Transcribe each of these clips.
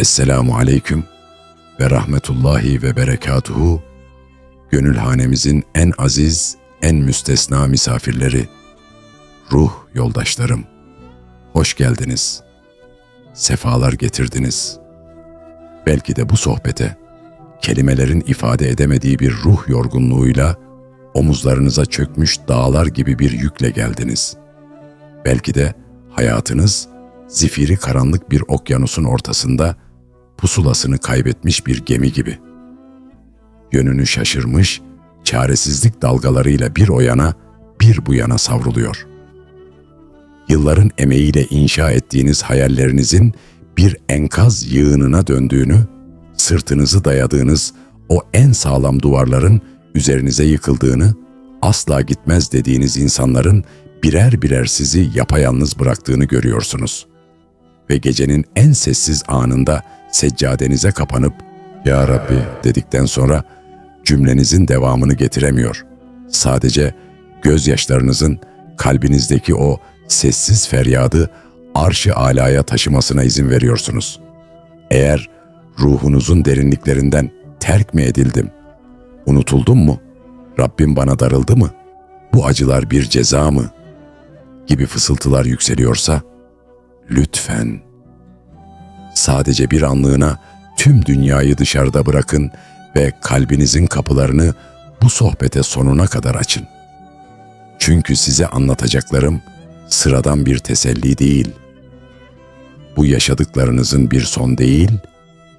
Esselamu Aleyküm ve Rahmetullahi ve Berekatuhu, gönülhanemizin en aziz, en müstesna misafirleri, ruh yoldaşlarım, hoş geldiniz, sefalar getirdiniz. Belki de bu sohbete, kelimelerin ifade edemediği bir ruh yorgunluğuyla, omuzlarınıza çökmüş dağlar gibi bir yükle geldiniz. Belki de hayatınız, zifiri karanlık bir okyanusun ortasında, pusulasını kaybetmiş bir gemi gibi. Yönünü şaşırmış, çaresizlik dalgalarıyla bir o yana, bir bu yana savruluyor. Yılların emeğiyle inşa ettiğiniz hayallerinizin bir enkaz yığınına döndüğünü, sırtınızı dayadığınız o en sağlam duvarların üzerinize yıkıldığını, asla gitmez dediğiniz insanların birer birer sizi yapayalnız bıraktığını görüyorsunuz. Ve gecenin en sessiz anında seccadenize kapanıp ''Ya Rabbi'' dedikten sonra cümlenizin devamını getiremiyor. Sadece gözyaşlarınızın kalbinizdeki o sessiz feryadı arş-ı alaya taşımasına izin veriyorsunuz. Eğer ruhunuzun derinliklerinden terk mi edildim? Unutuldum mu? Rabbim bana darıldı mı? Bu acılar bir ceza mı? Gibi fısıltılar yükseliyorsa, lütfen sadece bir anlığına tüm dünyayı dışarıda bırakın ve kalbinizin kapılarını bu sohbete sonuna kadar açın. Çünkü size anlatacaklarım sıradan bir teselli değil. Bu yaşadıklarınızın bir son değil,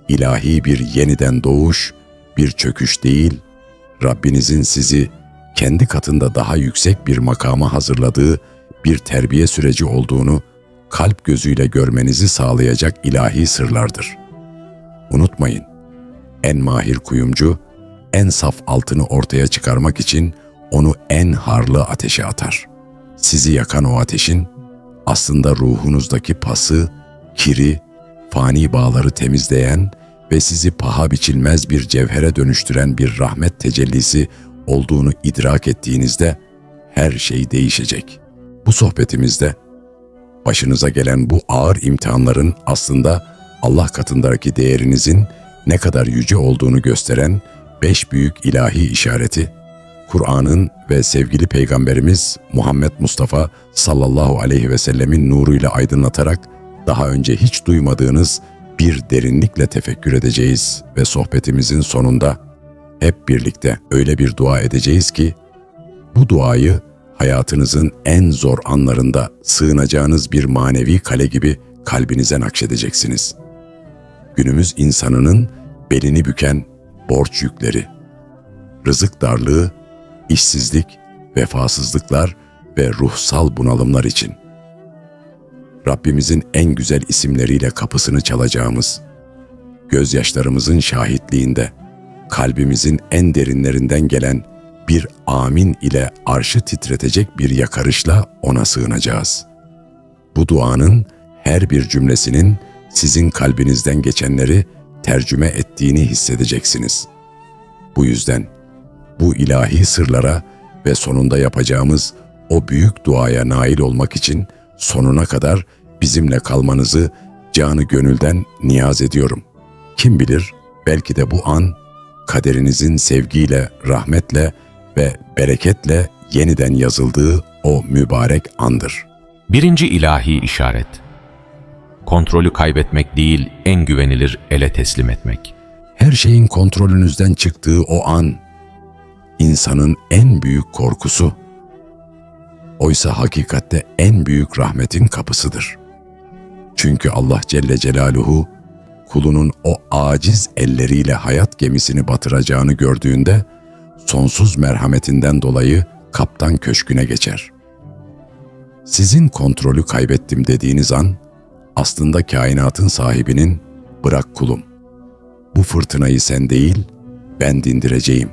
ilahi bir yeniden doğuş, bir çöküş değil, Rabbinizin sizi kendi katında daha yüksek bir makama hazırladığı bir terbiye süreci olduğunu kalp gözüyle görmenizi sağlayacak ilahi sırlardır. Unutmayın, en mahir kuyumcu, en saf altını ortaya çıkarmak için onu en harlı ateşe atar. Sizi yakan o ateşin aslında ruhunuzdaki pası, kiri, fani bağları temizleyen ve sizi paha biçilmez bir cevhere dönüştüren bir rahmet tecellisi olduğunu idrak ettiğinizde her şey değişecek. Bu sohbetimizde başınıza gelen bu ağır imtihanların aslında Allah katındaki değerinizin ne kadar yüce olduğunu gösteren beş büyük ilahi işareti, Kur'an'ın ve sevgili Peygamberimiz Muhammed Mustafa sallallahu aleyhi ve sellemin nuruyla aydınlatarak daha önce hiç duymadığınız bir derinlikle tefekkür edeceğiz ve sohbetimizin sonunda hep birlikte öyle bir dua edeceğiz ki bu duayı hayatınızın en zor anlarında sığınacağınız bir manevi kale gibi kalbinize nakşedeceksiniz. Günümüz insanının belini büken borç yükleri, rızık darlığı, işsizlik, vefasızlıklar ve ruhsal bunalımlar için. Rabbimizin en güzel isimleriyle kapısını çalacağımız, gözyaşlarımızın şahitliğinde, kalbimizin en derinlerinden gelen bir amin ile arşı titretecek bir yakarışla ona sığınacağız. Bu duanın her bir cümlesinin sizin kalbinizden geçenleri tercüme ettiğini hissedeceksiniz. Bu yüzden bu ilahi sırlara ve sonunda yapacağımız o büyük duaya nail olmak için sonuna kadar bizimle kalmanızı canı gönülden niyaz ediyorum. Kim bilir belki de bu an kaderinizin sevgiyle, rahmetle ve bereketle yeniden yazıldığı o mübarek andır. Birinci ilahi işaret. Kontrolü kaybetmek değil, en güvenilir ele teslim etmek. Her şeyin kontrolünüzden çıktığı o an, insanın en büyük korkusu, oysa hakikatte en büyük rahmetin kapısıdır. Çünkü Allah Celle Celaluhu, kulunun o aciz elleriyle hayat gemisini batıracağını gördüğünde, sonsuz merhametinden dolayı kaptan köşküne geçer. Sizin kontrolü kaybettim dediğiniz an, aslında kainatın sahibinin bırak kulum. Bu fırtınayı sen değil, ben dindireceğim.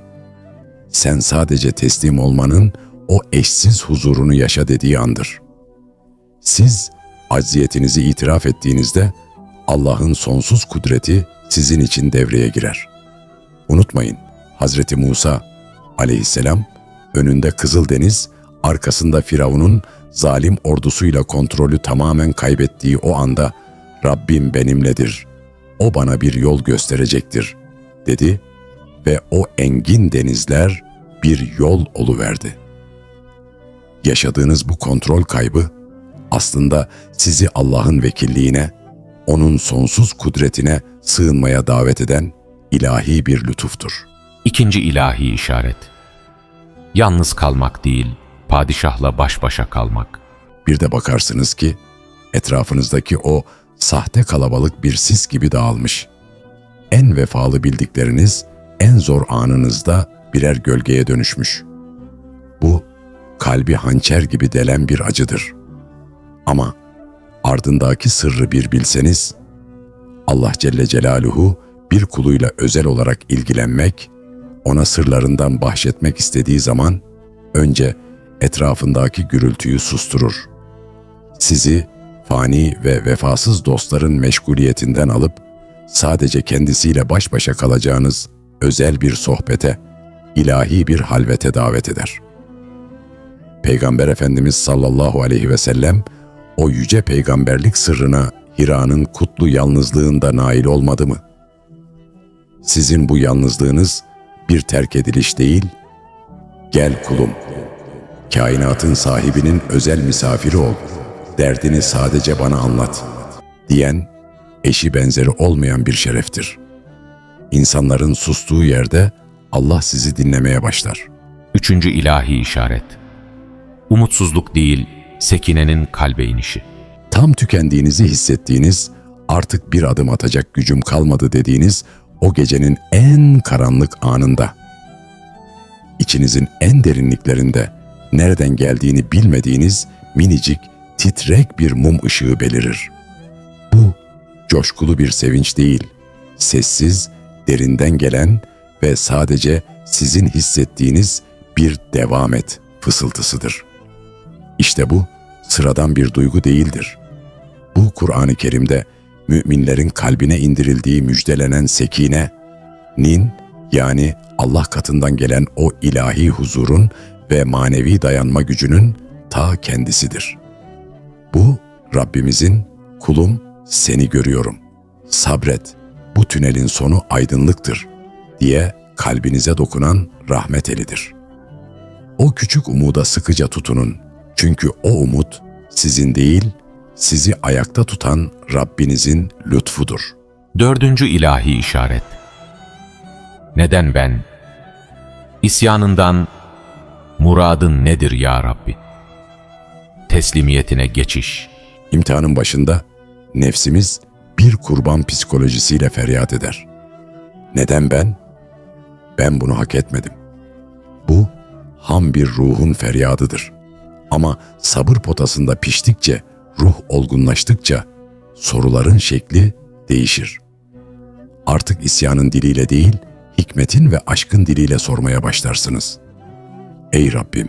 Sen sadece teslim olmanın o eşsiz huzurunu yaşa dediği andır. Siz acziyetinizi itiraf ettiğinizde Allah'ın sonsuz kudreti sizin için devreye girer. Unutmayın, Hazreti Musa aleyhisselam önünde Kızıldeniz, arkasında Firavun'un zalim ordusuyla kontrolü tamamen kaybettiği o anda Rabbim benimledir. O bana bir yol gösterecektir, dedi ve o engin denizler bir yol oluverdi. Yaşadığınız bu kontrol kaybı aslında sizi Allah'ın vekilliğine, onun sonsuz kudretine sığınmaya davet eden ilahi bir lütuftur. İkinci ilahi işaret. Yalnız kalmak değil, padişahla baş başa kalmak. Bir de bakarsınız ki etrafınızdaki o sahte kalabalık bir sis gibi dağılmış. En vefalı bildikleriniz en zor anınızda birer gölgeye dönüşmüş. Bu kalbi hançer gibi delen bir acıdır. Ama ardındaki sırrı bir bilseniz, Allah Celle Celaluhu bir kuluyla özel olarak ilgilenmek, ona sırlarından bahşetmek istediği zaman önce etrafındaki gürültüyü susturur. Sizi fani ve vefasız dostların meşguliyetinden alıp sadece kendisiyle baş başa kalacağınız özel bir sohbete, ilahi bir halvete davet eder. Peygamber Efendimiz sallallahu aleyhi ve sellem o yüce peygamberlik sırrına Hira'nın kutlu yalnızlığında nail olmadı mı? Sizin bu yalnızlığınız bir terk ediliş değil, gel kulum, kainatın sahibinin özel misafiri ol, derdini sadece bana anlat, diyen eşi benzeri olmayan bir şereftir. İnsanların sustuğu yerde Allah sizi dinlemeye başlar. Üçüncü ilahi işaret. Umutsuzluk değil, sekinenin kalbe inişi. Tam tükendiğinizi hissettiğiniz, artık bir adım atacak gücüm kalmadı dediğiniz o gecenin en karanlık anında. İçinizin en derinliklerinde nereden geldiğini bilmediğiniz minicik, titrek bir mum ışığı belirir. Bu coşkulu bir sevinç değil, sessiz, derinden gelen ve sadece sizin hissettiğiniz bir devam et fısıltısıdır. İşte bu sıradan bir duygu değildir. Bu Kur'an-ı Kerim'de müminlerin kalbine indirildiği müjdelenen sekine, nin yani Allah katından gelen o ilahi huzurun ve manevi dayanma gücünün ta kendisidir. Bu Rabbimizin kulum seni görüyorum. Sabret. Bu tünelin sonu aydınlıktır diye kalbinize dokunan rahmet elidir. O küçük umuda sıkıca tutunun. Çünkü o umut sizin değil, sizi ayakta tutan Rabbinizin lütfudur. Dördüncü ilahi işaret. Neden ben? İsyanından muradın nedir ya Rabbi? Teslimiyetine geçiş. İmtihanın başında nefsimiz bir kurban psikolojisiyle feryat eder. Neden ben? Ben bunu hak etmedim. Bu ham bir ruhun feryadıdır. Ama sabır potasında piştikçe, ruh olgunlaştıkça soruların şekli değişir. Artık isyanın diliyle değil, hikmetin ve aşkın diliyle sormaya başlarsınız. Ey Rabbim,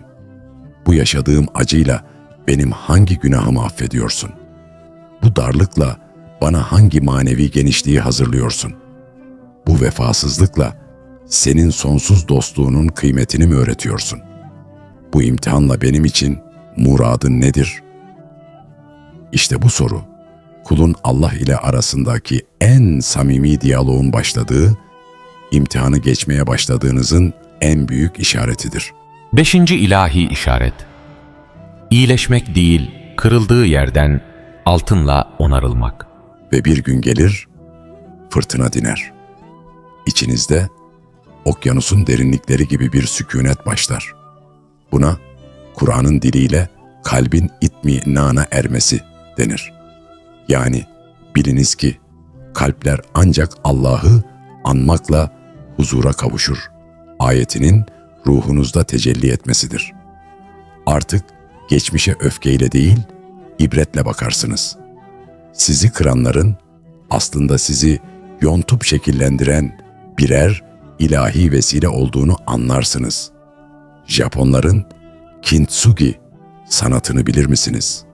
bu yaşadığım acıyla benim hangi günahımı affediyorsun? Bu darlıkla bana hangi manevi genişliği hazırlıyorsun? Bu vefasızlıkla senin sonsuz dostluğunun kıymetini mi öğretiyorsun? Bu imtihanla benim için muradın nedir? İşte bu soru, kulun Allah ile arasındaki en samimi diyaloğun başladığı, imtihanı geçmeye başladığınızın en büyük işaretidir. Beşinci ilahi işaret. İyileşmek değil, kırıldığı yerden altınla onarılmak. Ve bir gün gelir, fırtına diner. İçinizde okyanusun derinlikleri gibi bir sükunet başlar. Buna Kur'an'ın diliyle kalbin itminana ermesi denir. Yani biliniz ki kalpler ancak Allah'ı anmakla huzura kavuşur. Ayetinin ruhunuzda tecelli etmesidir. Artık geçmişe öfkeyle değil, ibretle bakarsınız. Sizi kıranların aslında sizi yontup şekillendiren birer ilahi vesile olduğunu anlarsınız. Japonların kintsugi sanatını bilir misiniz?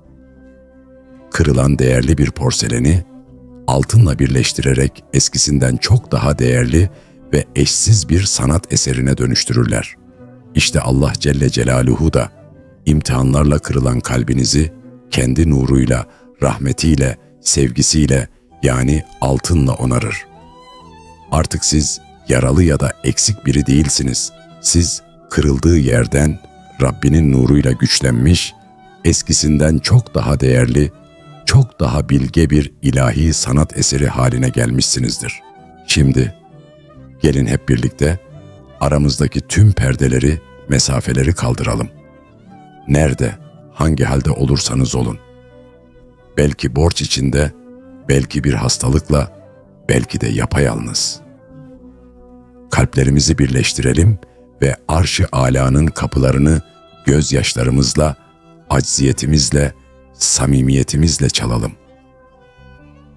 Kırılan değerli bir porseleni altınla birleştirerek eskisinden çok daha değerli ve eşsiz bir sanat eserine dönüştürürler. İşte Allah Celle Celaluhu da imtihanlarla kırılan kalbinizi kendi nuruyla, rahmetiyle, sevgisiyle yani altınla onarır. Artık siz yaralı ya da eksik biri değilsiniz. Siz kırıldığı yerden Rabbinin nuruyla güçlenmiş, eskisinden çok daha değerli, çok daha bilge bir ilahi sanat eseri haline gelmişsinizdir. Şimdi gelin hep birlikte aramızdaki tüm perdeleri, mesafeleri kaldıralım. Nerede, hangi halde olursanız olun. Belki borç içinde, belki bir hastalıkla, belki de yapayalnız. Kalplerimizi birleştirelim ve arş-ı alanın kapılarını gözyaşlarımızla, acziyetimizle, samimiyetimizle çalalım.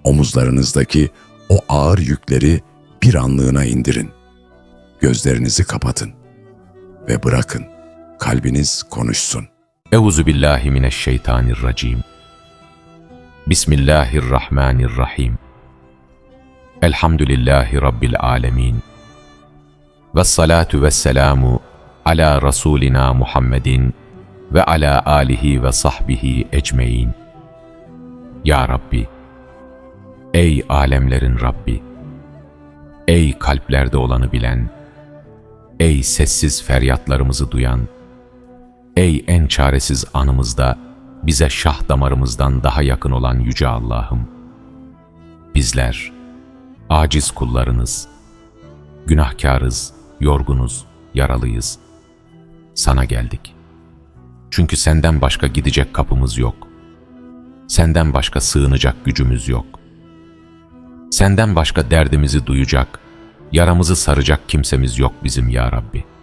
Omuzlarınızdaki o ağır yükleri bir anlığına indirin. Gözlerinizi kapatın ve bırakın kalbiniz konuşsun. Euzu billahi mineşşeytanirracim. Bismillahirrahmanirrahim. Elhamdülillahi rabbil alamin. Ve salatu ve selamu ala rasulina Muhammedin ve ala alihi ve sahbihi ecmein. Ya Rabbi, ey alemlerin Rabbi, ey kalplerde olanı bilen, ey sessiz feryatlarımızı duyan, Ey en çaresiz anımızda bize şah damarımızdan daha yakın olan Yüce Allah'ım. Bizler, aciz kullarınız, günahkarız, yorgunuz, yaralıyız. Sana geldik. Çünkü senden başka gidecek kapımız yok. Senden başka sığınacak gücümüz yok. Senden başka derdimizi duyacak, yaramızı saracak kimsemiz yok bizim ya Rabbi.''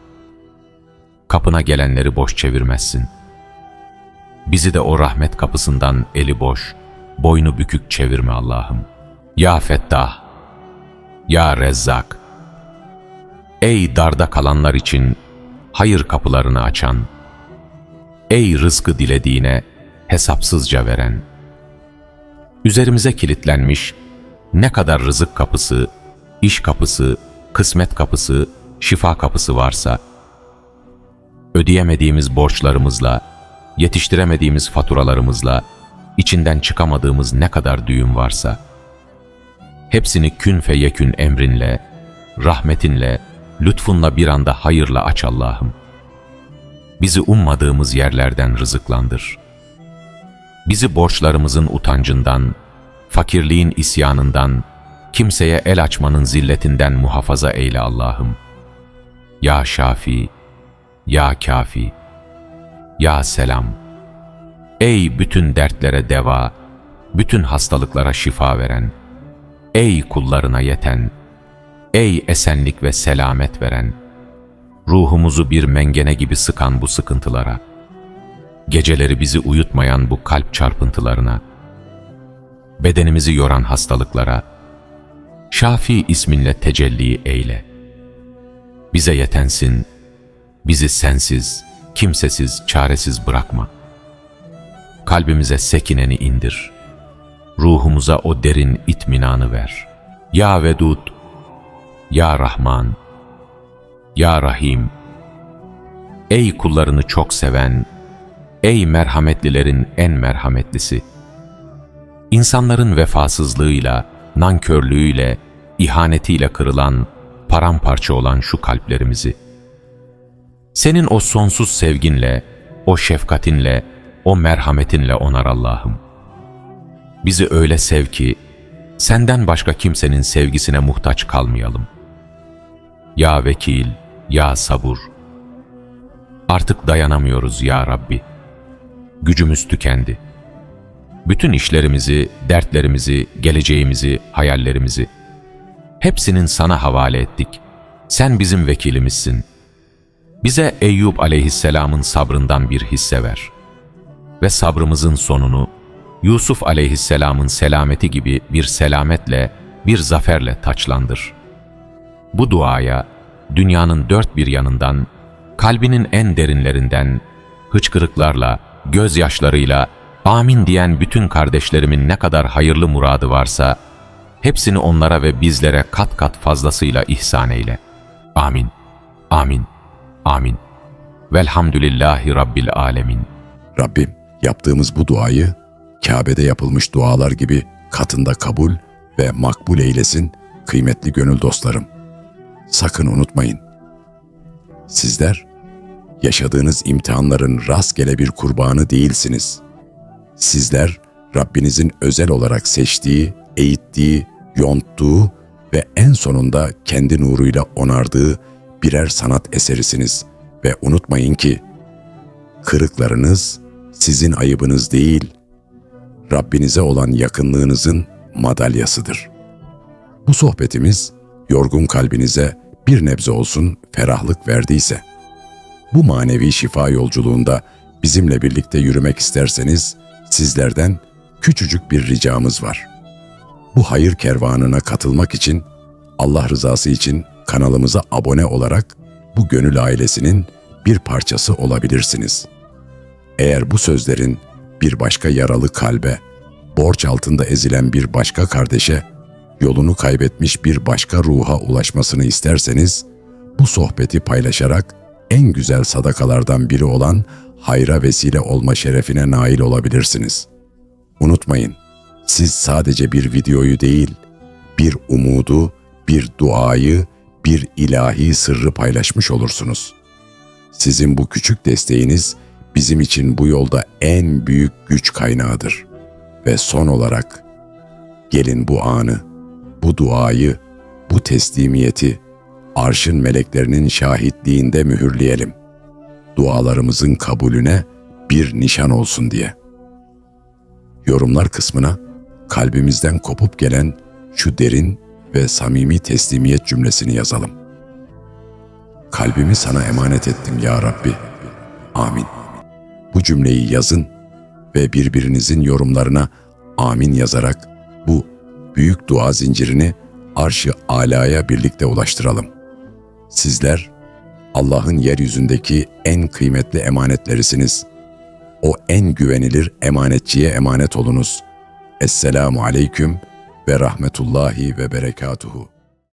kapına gelenleri boş çevirmezsin. Bizi de o rahmet kapısından eli boş, boynu bükük çevirme Allah'ım. Ya Fettah, Ya Rezzak, ey darda kalanlar için hayır kapılarını açan, ey rızkı dilediğine hesapsızca veren, üzerimize kilitlenmiş ne kadar rızık kapısı, iş kapısı, kısmet kapısı, şifa kapısı varsa, ödeyemediğimiz borçlarımızla, yetiştiremediğimiz faturalarımızla, içinden çıkamadığımız ne kadar düğüm varsa, hepsini kün fe yekün emrinle, rahmetinle, lütfunla bir anda hayırla aç Allah'ım. Bizi ummadığımız yerlerden rızıklandır. Bizi borçlarımızın utancından, fakirliğin isyanından, kimseye el açmanın zilletinden muhafaza eyle Allah'ım. Ya Şafi, ya kafi, ya selam. Ey bütün dertlere deva, bütün hastalıklara şifa veren, ey kullarına yeten, ey esenlik ve selamet veren, ruhumuzu bir mengene gibi sıkan bu sıkıntılara, geceleri bizi uyutmayan bu kalp çarpıntılarına, bedenimizi yoran hastalıklara, Şafi isminle tecelli eyle. Bize yetensin, Bizi sensiz, kimsesiz, çaresiz bırakma. Kalbimize sekineni indir. Ruhumuza o derin itminanı ver. Ya Vedud, Ya Rahman, Ya Rahim, Ey kullarını çok seven, ey merhametlilerin en merhametlisi. İnsanların vefasızlığıyla, nankörlüğüyle, ihanetiyle kırılan, paramparça olan şu kalplerimizi, senin o sonsuz sevginle, o şefkatinle, o merhametinle onar Allah'ım. Bizi öyle sev ki, senden başka kimsenin sevgisine muhtaç kalmayalım. Ya vekil, ya sabur. Artık dayanamıyoruz ya Rabbi. Gücümüz tükendi. Bütün işlerimizi, dertlerimizi, geleceğimizi, hayallerimizi hepsinin sana havale ettik. Sen bizim vekilimizsin.'' Bize Eyüp aleyhisselamın sabrından bir hisse ver. Ve sabrımızın sonunu Yusuf aleyhisselamın selameti gibi bir selametle, bir zaferle taçlandır. Bu duaya dünyanın dört bir yanından, kalbinin en derinlerinden, hıçkırıklarla, gözyaşlarıyla, amin diyen bütün kardeşlerimin ne kadar hayırlı muradı varsa, hepsini onlara ve bizlere kat kat fazlasıyla ihsan eyle. Amin. Amin. Amin. Velhamdülillahi Rabbil Alemin. Rabbim yaptığımız bu duayı Kabe'de yapılmış dualar gibi katında kabul ve makbul eylesin kıymetli gönül dostlarım. Sakın unutmayın. Sizler yaşadığınız imtihanların rastgele bir kurbanı değilsiniz. Sizler Rabbinizin özel olarak seçtiği, eğittiği, yonttuğu ve en sonunda kendi nuruyla onardığı birer sanat eserisiniz ve unutmayın ki kırıklarınız sizin ayıbınız değil, Rabbinize olan yakınlığınızın madalyasıdır. Bu sohbetimiz yorgun kalbinize bir nebze olsun ferahlık verdiyse, bu manevi şifa yolculuğunda bizimle birlikte yürümek isterseniz sizlerden küçücük bir ricamız var. Bu hayır kervanına katılmak için Allah rızası için kanalımıza abone olarak bu gönül ailesinin bir parçası olabilirsiniz. Eğer bu sözlerin bir başka yaralı kalbe, borç altında ezilen bir başka kardeşe, yolunu kaybetmiş bir başka ruha ulaşmasını isterseniz, bu sohbeti paylaşarak en güzel sadakalardan biri olan hayra vesile olma şerefine nail olabilirsiniz. Unutmayın, siz sadece bir videoyu değil, bir umudu, bir duayı, bir ilahi sırrı paylaşmış olursunuz. Sizin bu küçük desteğiniz bizim için bu yolda en büyük güç kaynağıdır. Ve son olarak gelin bu anı, bu duayı, bu teslimiyeti arşın meleklerinin şahitliğinde mühürleyelim. Dualarımızın kabulüne bir nişan olsun diye. Yorumlar kısmına kalbimizden kopup gelen şu derin ve samimi teslimiyet cümlesini yazalım. Kalbimi sana emanet ettim ya Rabbi. Amin. Bu cümleyi yazın ve birbirinizin yorumlarına amin yazarak büyük dua zincirini arş-ı alaya birlikte ulaştıralım. Sizler Allah'ın yeryüzündeki en kıymetli emanetlerisiniz. O en güvenilir emanetçiye emanet olunuz. Esselamu aleyküm ve rahmetullahi ve berekatuhu.